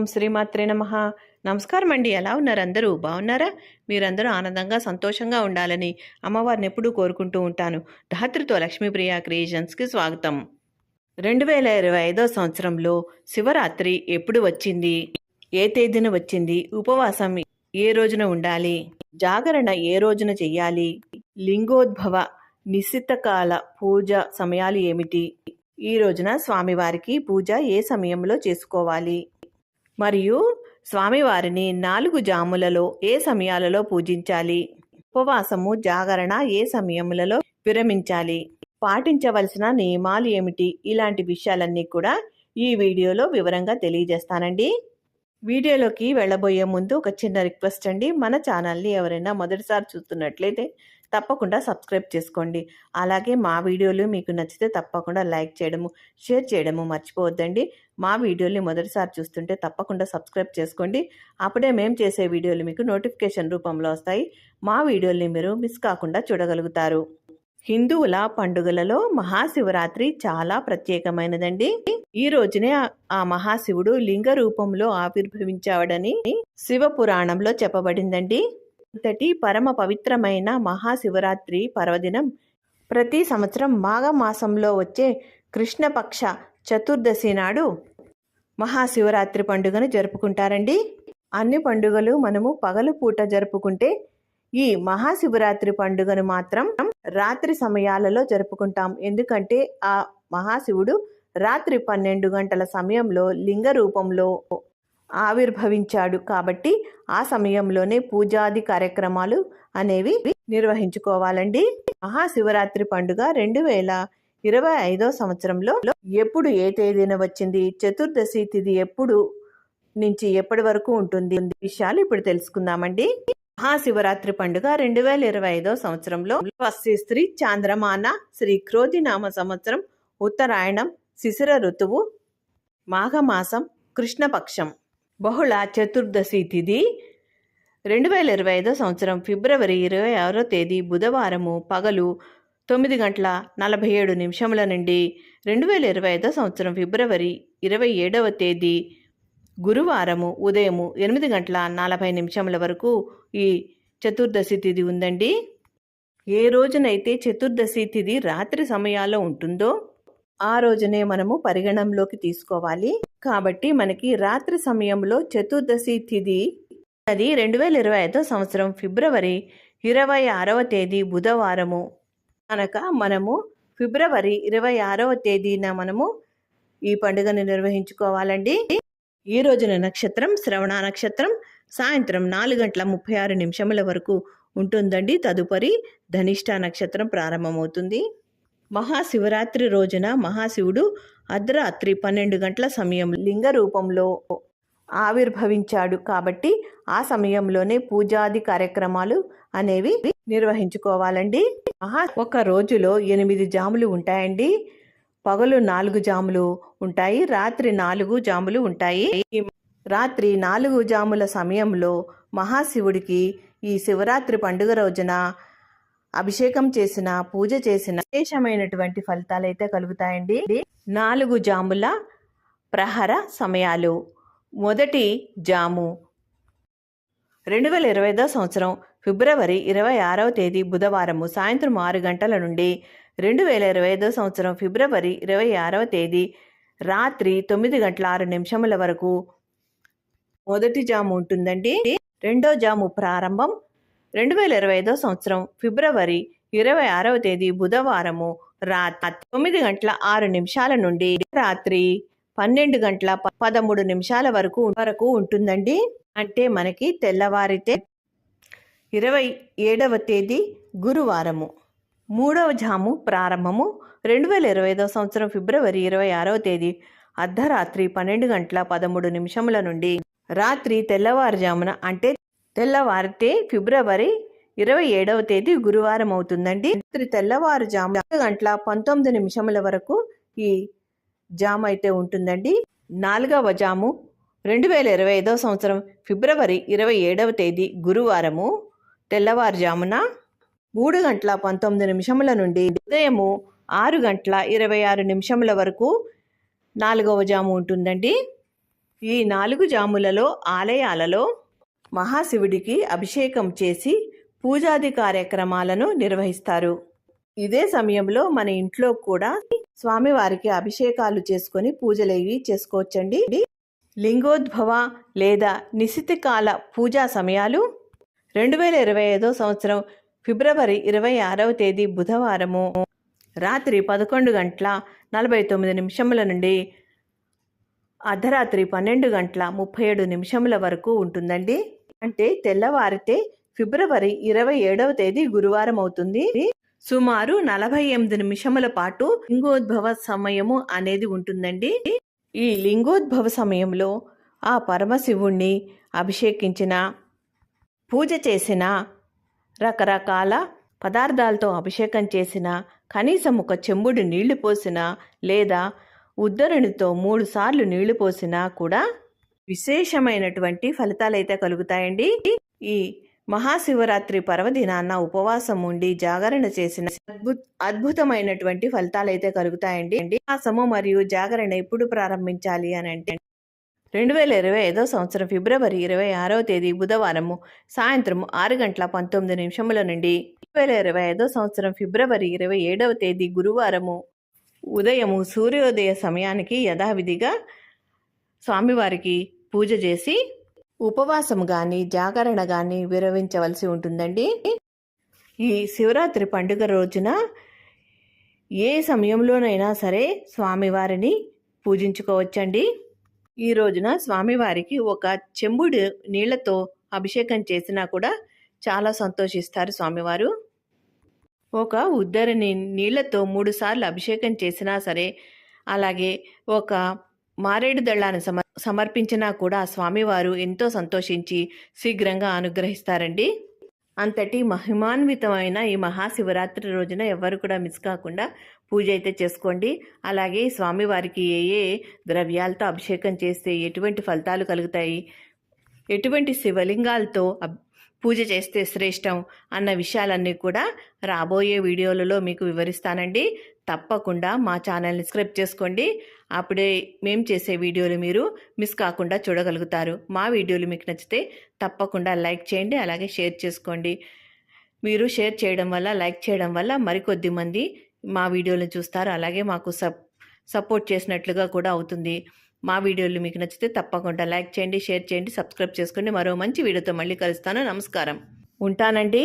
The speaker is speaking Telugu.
ఓం శ్రీమాత్రే నమ. నమస్కారం అండి ఎలా ఉన్నారు అందరూ? బాగున్నారా మీరందరూ ఆనందంగా సంతోషంగా ఉండాలని అమ్మవారిని ఎప్పుడూ కోరుకుంటూ ఉంటాను. ధాత్రితో లక్ష్మీప్రియ క్రియేషన్స్కి స్వాగతం. రెండు వేల ఇరవై ఐదో సంవత్సరంలో శివరాత్రి ఎప్పుడు వచ్చింది? ఏ తేదీన వచ్చింది? ఉపవాసం ఏ రోజున ఉండాలి? జాగరణ ఏ రోజున చెయ్యాలి? లింగోద్భవ నిశ్చితకాల పూజ సమయాలు ఏమిటి? ఈ రోజున స్వామివారికి పూజ ఏ సమయంలో చేసుకోవాలి? మరియు స్వామివారిని నాలుగు జాములలో ఏ సమయాలలో పూజించాలి? ఉపవాసము జాగరణ ఏ సమయములలో విరమించాలి? పాటించవలసిన నియమాలు ఏమిటి? ఇలాంటి విషయాలన్నీ కూడా ఈ వీడియోలో వివరంగా తెలియజేస్తానండి. వీడియోలోకి వెళ్ళబోయే ముందు ఒక చిన్న రిక్వెస్ట్ అండి. మన ఛానల్ని ఎవరైనా మొదటిసారి చూస్తున్నట్లయితే తప్పకుండా సబ్స్క్రైబ్ చేసుకోండి. అలాగే మా వీడియోలు మీకు నచ్చితే తప్పకుండా లైక్ చేయడము షేర్ చేయడము మర్చిపోవద్దండి. మా వీడియోని మొదటిసారి చూస్తుంటే తప్పకుండా సబ్స్క్రైబ్ చేసుకోండి. అప్పుడే మేము చేసే వీడియోలు మీకు నోటిఫికేషన్ రూపంలో వస్తాయి. మా వీడియోల్ని మీరు మిస్ కాకుండా చూడగలుగుతారు. హిందువుల పండుగలలో మహాశివరాత్రి చాలా ప్రత్యేకమైనదండి. ఈ రోజునే ఆ- ఆ మహాశివుడు లింగ రూపంలో ఆవిర్భవించాడని శివ పురాణంలో చెప్పబడిందండి. అంతటి పరమ పవిత్రమైన మహాశివరాత్రి పర్వదినం. ప్రతి సంవత్సరం మాఘమాసంలో వచ్చే కృష్ణపక్ష చతుర్దశి నాడు మహాశివరాత్రి పండుగను జరుపుకుంటారండి. అన్ని పండుగలు మనము పగలు పూట జరుపుకుంటే ఈ మహాశివరాత్రి పండుగను మాత్రం రాత్రి సమయాలలో జరుపుకుంటాం. ఎందుకంటే ఆ మహాశివుడు రాత్రి పన్నెండు గంటల సమయంలో లింగ రూపంలో ఆవిర్భవించాడు. కాబట్టి ఆ సమయంలోనే పూజాది కార్యక్రమాలు అనేవి నిర్వహించుకోవాలండి. మహాశివరాత్రి పండుగ రెండు వేల ఇరవై ఐదో సంవత్సరంలో ఎప్పుడు ఏ తేదీన వచ్చింది? చతుర్దశి తిథి ఎప్పుడు నుంచి ఎప్పటి వరకు ఉంటుంది? విషయాలు ఇప్పుడు తెలుసుకుందామండి. మహాశివరాత్రి పండుగ రెండు వేల ఇరవై ఐదో సంవత్సరంలో స్త్రీ చాంద్రమాన శ్రీ క్రోధినామ సంవత్సరం ఉత్తరాయణం శిశిర ఋతువు మాఘమాసం కృష్ణపక్షం. బహుళ చతుర్దశి తిథి రెండు వేల ఇరవై ఐదో సంవత్సరం ఫిబ్రవరి ఇరవై ఆరో తేదీ బుధవారము పగలు తొమ్మిది గంటల నలభై ఏడు నిమిషముల నుండి రెండు వేల ఇరవై ఐదో సంవత్సరం ఫిబ్రవరి ఇరవై ఏడవ తేదీ గురువారము ఉదయము ఎనిమిది గంటల నలభై నిమిషముల వరకు ఈ చతుర్దశి తిథి ఉందండి. ఏ రోజునైతే చతుర్దశి తిథి రాత్రి సమయాల్లో ఉంటుందో ఆ రోజునే మనము పరిగణంలోకి తీసుకోవాలి. కాబట్టి మనకి రాత్రి సమయంలో చతుర్దశి తిథి అది రెండు వేల ఇరవై ఐదో సంవత్సరం ఫిబ్రవరి ఇరవై ఆరవ తేదీ బుధవారము. కనుక మనము ఫిబ్రవరి ఇరవై ఆరవ తేదీన మనము ఈ పండుగను నిర్వహించుకోవాలండి. ఈ రోజున నక్షత్రం శ్రవణ నక్షత్రం సాయంత్రం నాలుగు గంటల ముప్పై ఆరు నిమిషముల వరకు ఉంటుందండి. తదుపరి ధనిష్ట నక్షత్రం ప్రారంభమవుతుంది. మహాశివరాత్రి రోజున మహాశివుడు అర్ధరాత్రి పన్నెండు గంటల సమయం లింగ రూపంలో ఆవిర్భవించాడు కాబట్టి ఆ సమయంలోనే పూజాది కార్యక్రమాలు అనేవి నిర్వహించుకోవాలండి. మహా ఒక రోజులో ఎనిమిది జాములు ఉంటాయండి. పగలు నాలుగు జాములు ఉంటాయి. రాత్రి నాలుగు జాములు ఉంటాయి. రాత్రి నాలుగు జాముల సమయంలో మహాశివుడికి ఈ శివరాత్రి పండుగ రోజున అభిషేకం చేసిన పూజ చేసిన విశేషమైనటువంటి ఫలితాలు అయితే కలుగుతాయండి. నాలుగు జాముల ప్రహర సమయాలు. మొదటి జాము. రెండు వేల ఇరవై ఐదో సంవత్సరం ఫిబ్రవరి ఇరవై ఆరవ తేదీ బుధవారము సాయంత్రం ఆరు గంటల నుండి రెండు వేల ఇరవై ఐదో సంవత్సరం ఫిబ్రవరి ఇరవై ఆరవ తేదీ రాత్రి తొమ్మిది గంటల ఆరు నిమిషముల వరకు మొదటి జాము ఉంటుందండి. రెండో జాము ప్రారంభం రెండు వేల ఇరవై ఐదో సంవత్సరం ఫిబ్రవరి ఇరవై ఆరవ తేదీ బుధవారము రాత్రి తొమ్మిది గంటల ఆరు నిమిషాల నుండి రాత్రి పన్నెండు గంటల పదమూడు నిమిషాల వరకు వరకు ఉంటుందండి. అంటే మనకి తెల్లవారితే ఇరవై ఏడవ తేదీ గురువారము. మూడవ జాము ప్రారంభము రెండు వేల ఇరవై ఐదవ సంవత్సరం ఫిబ్రవరి ఇరవై ఆరవ తేదీ అర్ధరాత్రి పన్నెండు గంటల పదమూడు నిమిషముల నుండి రాత్రి తెల్లవారుజామున అంటే తెల్లవారితే ఫిబ్రవరి ఇరవై ఏడవ తేదీ గురువారం అవుతుందండి. రాత్రి తెల్లవారుజాము ఐదు గంటల పంతొమ్మిది నిమిషముల వరకు ఈ జామ్ అయితే ఉంటుందండి. నాలుగవ జాము రెండు వేల ఇరవై ఐదవ సంవత్సరం ఫిబ్రవరి ఇరవై ఏడవ తేదీ గురువారము తెల్లవారుజామున మూడు గంటల పంతొమ్మిది నిమిషముల నుండి ఉదయము ఆరు గంటల ఇరవై ఆరు నిమిషముల వరకు నాలుగవ జాము ఉంటుందండి. ఈ నాలుగు జాములలో ఆలయాలలో మహాశివుడికి అభిషేకం చేసి పూజాది కార్యక్రమాలను నిర్వహిస్తారు. ఇదే సమయంలో మన ఇంట్లో కూడా స్వామివారికి అభిషేకాలు చేసుకొని పూజలేవి చేసుకోవచ్చండి. లింగోద్భవ లేదా నిశితికాల పూజా సమయాలు రెండు వేల ఇరవై ఐదో సంవత్సరం ఫిబ్రవరి ఇరవై ఆరవ తేదీ బుధవారము రాత్రి పదకొండు గంటల నలభై తొమ్మిది నిమిషముల నుండి అర్ధరాత్రి పన్నెండు గంటల ముప్పై ఏడు నిమిషముల వరకు ఉంటుందండి. అంటే తెల్లవారితే ఫిబ్రవరి ఇరవై ఏడవ తేదీ గురువారం అవుతుంది. సుమారు నలభై ఎనిమిది నిమిషముల పాటు లింగోద్భవ సమయము అనేది ఉంటుందండి. ఈ లింగోద్భవ సమయంలో ఆ పరమశివుణ్ణి అభిషేకించిన పూజ చేసిన రకరకాల పదార్థాలతో అభిషేకం చేసిన కనీసం ఒక చెంబుడు నీళ్ళు పోసిన లేదా ఉద్దరునితో మూడు సార్లు నీళ్ళు పోసినా కూడా విశేషమైనటువంటి ఫలితాలైతే కలుగుతాయండి. ఈ మహాశివరాత్రి పర్వదినాన్న ఉపవాసం ఉండి జాగరణ చేసిన అద్భుత అద్భుతమైనటువంటి ఫలితాలైతే కలుగుతాయండి. ఉపవాసము మరియు జాగరణ ఎప్పుడు ప్రారంభించాలి అని అంటే రెండు వేల ఇరవై ఐదో సంవత్సరం ఫిబ్రవరి ఇరవై ఆరో తేదీ బుధవారము సాయంత్రం ఆరు గంటల పంతొమ్మిది నిమిషముల నుండి రెండు వేల ఇరవై ఐదో సంవత్సరం ఫిబ్రవరి ఇరవై ఏడవ తేదీ గురువారము ఉదయము సూర్యోదయ సమయానికి యథావిధిగా స్వామివారికి పూజ చేసి ఉపవాసం కానీ జాగరణ కానీ విరమించవలసి ఉంటుందండి. ఈ శివరాత్రి పండుగ రోజున ఏ సమయంలోనైనా సరే స్వామివారిని పూజించుకోవచ్చండి. ఈ రోజున స్వామివారికి ఒక చెంబుడు నీళ్ళతో అభిషేకం చేసినా కూడా చాలా సంతోషిస్తారు స్వామివారు. ఒక ఉద్దరిని నీళ్ళతో మూడుసార్లు అభిషేకం చేసినా సరే అలాగే ఒక మారేడు దళాన్ని సమ సమర్పించినా కూడా స్వామివారు ఎంతో సంతోషించి శీఘ్రంగా అనుగ్రహిస్తారండి. అంతటి మహిమాన్వితమైన ఈ మహాశివరాత్రి రోజున ఎవరు కూడా మిస్ కాకుండా పూజ అయితే చేసుకోండి. అలాగే స్వామివారికి ఏ ఏ ద్రవ్యాలతో అభిషేకం చేస్తే ఎటువంటి ఫలితాలు కలుగుతాయి? ఎటువంటి శివలింగాలతో అబ్- పూజ చేస్తే శ్రేష్టం అన్న విషయాలన్నీ కూడా రాబోయే వీడియోలలో మీకు వివరిస్తానండి. తప్పకుండా మా ఛానల్ని సబ్స్క్రైబ్ చేసుకోండి. అప్పుడే మేము చేసే వీడియోలు మీరు మిస్ కాకుండా చూడగలుగుతారు. మా వీడియోలు మీకు నచ్చితే తప్పకుండా లైక్ చేయండి అలాగే షేర్ చేసుకోండి. మీరు షేర్ చేయడం వల్ల లైక్ చేయడం వల్ల మరికొద్ది మంది మా వీడియోలను చూస్తారు. అలాగే మాకు సప్ సపోర్ట్ చేసినట్లుగా కూడా అవుతుంది. మా వీడియోలు మీకు నచ్చితే తప్పకుండా లైక్ చేయండి షేర్ చేయండి సబ్స్క్రైబ్ చేసుకోండి. మరో మంచి వీడియోతో మళ్ళీ కలుస్తాను. నమస్కారం. ఉంటానండి.